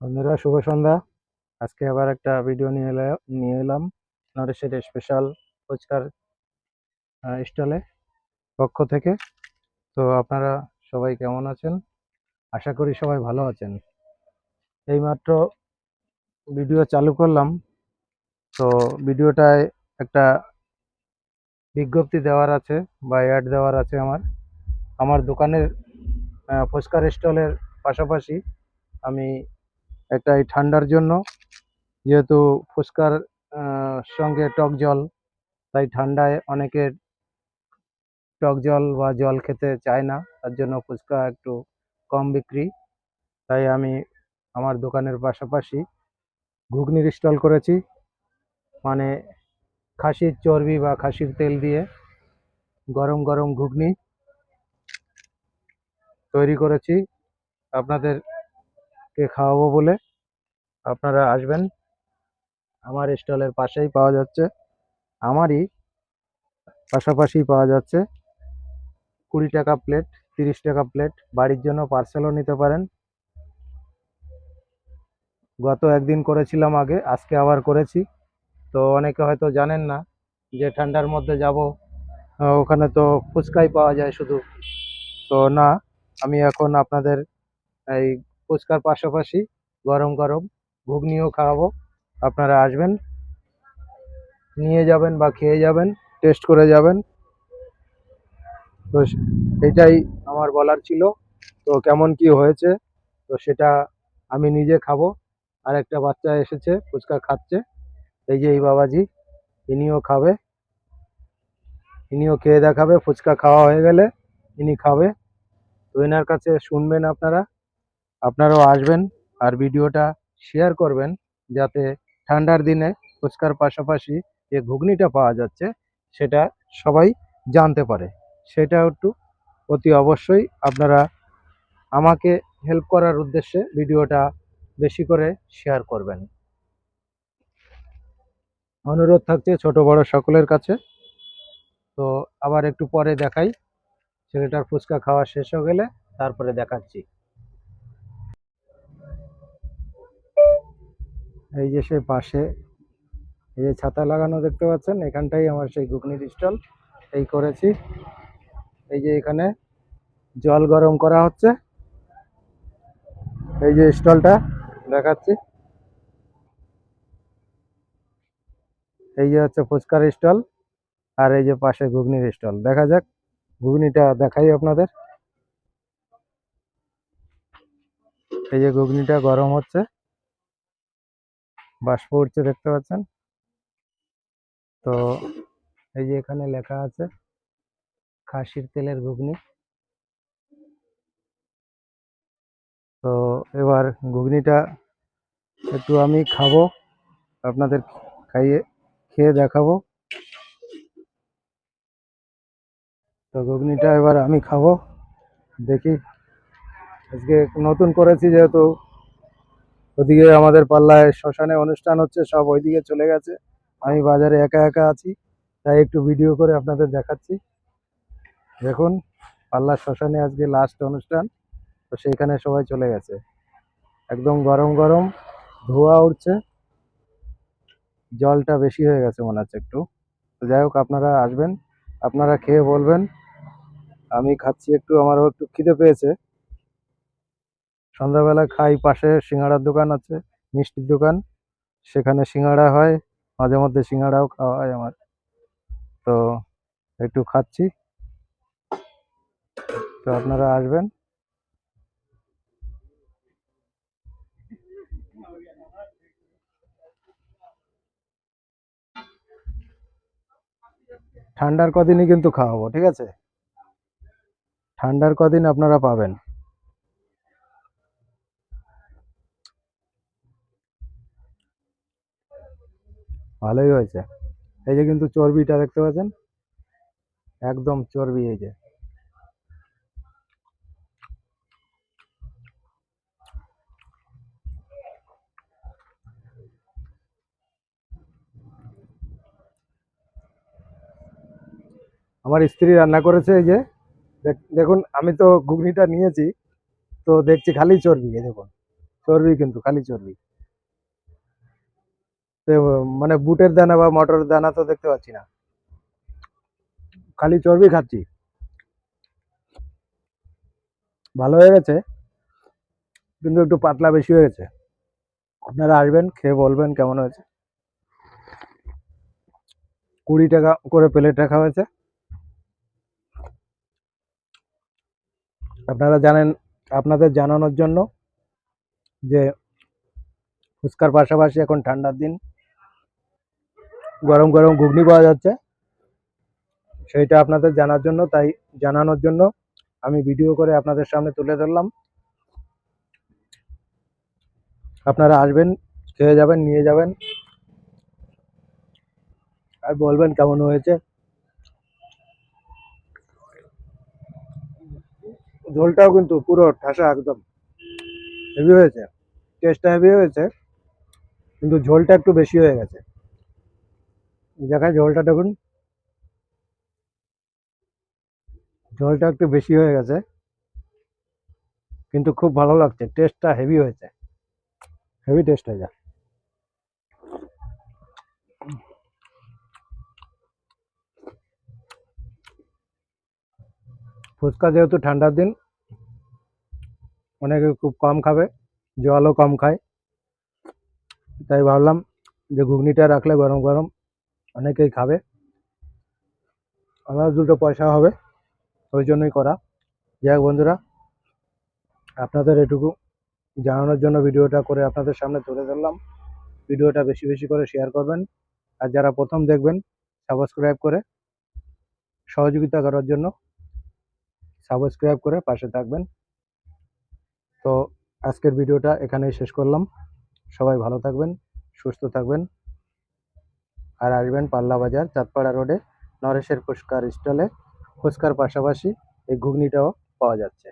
বন্ধুরা, শুভ সন্ধ্যা। আজকে আবার একটা ভিডিও নিয়ে এলাম নিয়ে এলাম। নরেশের স্পেশাল ফুচকার স্টলে পক্ষ থেকে। তো আপনারা সবাই কেমন আছেন? আশা করি সবাই ভালো আছেন। এইমাত্র ভিডিও চালু করলাম। তো ভিডিওটায় একটা বিজ্ঞপ্তি দেওয়ার আছে বা অ্যাড দেওয়ার আছে আমার। আমার দোকানের ফুচকার স্টলের পাশাপাশি আমি একটা এই ঠান্ডার জন্য। যেহেতু ফুচকার সঙ্গে টক জল, তাই ঠান্ডায় অনেকে টক জল বা জল খেতে চায় না। তার জন্য ফুচকা একটু কম বিক্রি। তাই আমি আমার দোকানের পাশাপাশি ঘুগনির স্টল করেছি। মানে খাসির চর্বি বা খাসির তেল দিয়ে গরম গরম ঘুগনি তৈরি করেছি। আপনাদেরকে খাওয়াবো বলে আপনারা আসবেন। আমার স্টলের পাশেই পাওয়া যাচ্ছে। আমারই পাশাপাশি পাওয়া যাচ্ছে। কুড়ি টাকা প্লেট তিরিশ টাকা প্লেট বাড়ির জন্য পার্সেলও নিতে পারেন। গত একদিন করেছিলাম আগে, আজকে আবার করেছি। তো অনেকে হয়তো জানেন না যে ঠান্ডার মধ্যে যাব ওখানে তো ফুচকাই পাওয়া যায় শুধু। তো না, আমি এখন আপনাদের এই ফুচকার পাশাপাশি গরম গরম ঘুগনিও খাওয়াবো। আপনারা আসবেন, নিয়ে যাবেন বা খেয়ে যাবেন, টেস্ট করে যাবেন। তো এটাই আমার বলার ছিল। তো কেমন কি হয়েছে, তো সেটা আমি নিজে খাব। আর একটা বাচ্চা এসেছে, ফুচকা খাচ্ছে। এই যে এই বাবাজি, ইনিও খাবে। ইনিও খেয়ে দেখাবে, ফুচকা খাওয়া হয়ে গেলে ইনি খাবে। তো এনার কাছে শুনবেন আপনারা। আপনারাও আসবেন আর ভিডিওটা শেয়ার করবেন যাতে ঠান্ডার দিনে ফুচকার পাশাপাশি যে ঘুগনিটা পাওয়া যাচ্ছে সেটা সবাই জানতে পারে। সেটা একটু অতি অবশ্যই আপনারা আমাকে হেল্প করার উদ্দেশ্যে ভিডিওটা বেশি করে শেয়ার করবেন। অনুরোধ থাকছে ছোট বড় সকলের কাছে। তো আবার একটু পরে দেখাই। ছেলেটার ফুচকা খাওয়া শেষ হয়ে গেলে তারপরে দেখাচ্ছি। এই যে সে পাশে, এই যে ছাতা লাগানো দেখতে পাচ্ছেন, এখানটাই আমার সেই ঘুগনির স্টল, এই করেছি। এই যে এখানে জল গরম করা হচ্ছে। এই যে স্টলটা দেখাচ্ছি। এই যে হচ্ছে ফুচকার স্টল আর এই যে পাশে ঘুগনির স্টল। দেখা যাক, ঘুগনিটা দেখাই আপনাদের। এই যে ঘুগনিটা গরম হচ্ছে। বাষ্প উঠছে দেখতে পাচ্ছেন? তো এই যে এখানে লেখা আছে, খাসির তেলের ঘুগনি। তো এবার ঘুগনিটা একটু আমি খাব, আপনাদের খাইয়ে, খেয়ে দেখাবো। তো ঘুগনিটা এবার আমি খাব, দেখি। আজকে নতুন করেছি যেহেতু ওদিকে আমাদের পাল্লায় শ্মশানে অনুষ্ঠান হচ্ছে, সব ওইদিকে চলে গেছে। আমি বাজারে একা একা আছি, তাই একটু ভিডিও করে আপনাদের দেখাচ্ছি। দেখুন পাল্লা শ্মশানে আজকে লাস্ট অনুষ্ঠান, তো সেইখানে সবাই চলে গেছে। একদম গরম গরম, ধোঁয়া উঠছে। জলটা বেশি হয়ে গেছে মনে হচ্ছে একটু। তো যাই হোক, আপনারা আসবেন, আপনারা খেয়ে বলবেন। আমি খাচ্ছি একটু, আমারও একটু খিদে পেয়েছে। সন্ধ্যাবেলা খাই, পাশে সিঙ্গাড়ার দোকান আছে, মিষ্টির দোকান। সেখানে সিঙ্গাড়া হয়, মাঝে মধ্যে সিঙ্গাড়াও খাওয়া হয় আমার। তো একটু খাচ্ছি। তো আপনারা আসবেন। ঠান্ডার কদিনই কিন্তু খাওয়াবো, ঠিক আছে? ঠান্ডার কদিন আপনারা পাবেন। ভালোই হয়েছে। এই যে কিন্তু চর্বিটা দেখতে পাচ্ছেন? একদম চর্বি এই যে। আমার স্ত্রী রান্না করেছে এই যে। দেখ- দেখুন, আমি তো ঘুগনিটা নিয়েছি, তো দেখছি খালি চর্বি, এই দেখুন। চর্বি কিন্তু, খালি চর্বি। মানে বুটের দানা বা মটরের দানা তো দেখতে পাচ্ছি না। খালি চর্বি খাচ্ছি। ভালো হয়ে গেছে, কিন্তু একটু পাতলা বেশি হয়ে গেছে। আপনারা আসবেন, খেয়ে বলবেন কেমন হয়েছে। কুড়ি টাকা করে প্লেট রাখা হয়েছে। আপনারা জানেন, আপনাদের জানানোর জন্য যে ফুচকার পাশাপাশি এখন ঠান্ডার দিন। গরম গরম ঘুগনি পাওয়া যাচ্ছে। সেইটা আপনাদের জানার জন্য, তাই জানানোর জন্য আমি ভিডিও করে আপনাদের সামনে তুলে ধরলাম। আপনারা আসবেন, খেয়ে যাবেন, নিয়ে যাবেন। আর বলবেন কেমন হয়েছে। ঝোলটাও কিন্তু পুরো ঠাসা একদম। হেভি হয়েছে। টেস্টটা হেভি হয়েছে। কিন্তু ঝোলটা একটু বেশি হয়ে গেছে। দেখায় জলটা দেখুন। জলটা একটু বেশি হয়ে গেছে। কিন্তু খুব ভালো লাগছে। টেস্টটা হেভি হয়েছে। হেভি টেস্ট হয়ে যায়। ফুচকা যেহেতু ঠান্ডার দিন, অনেকে খুব কম খাবে, জলও কম খায়। তাই ভাবলাম যে ঘুগনিটা রাখলে গরম গরম। অনেকেই খাবে। আমার দুটো পয়সা হবে, ওই জন্যই করা। যাই বন্ধুরা, আপনাদের এটুকু জানানোর জন্য ভিডিওটা করে আপনাদের সামনে তুলে ধরলাম। ভিডিওটা বেশি বেশি করে শেয়ার করবেন। আর যারা প্রথম দেখবেন সাবস্ক্রাইব করে সহযোগিতা করার জন্য সাবস্ক্রাইব করে পাশে থাকবেন। তো আজকের ভিডিওটা এখানেই শেষ করলাম। সবাই ভালো থাকবেন, সুস্থ থাকবেন। আর আসবেন পাল্লা বাজার, চাঁদপাড়া রোডে, নরেশের ফুচকার স্টলে। ফুচকার পাশাপাশি এই ঘুগনিটাও পাওয়া যাচ্ছে।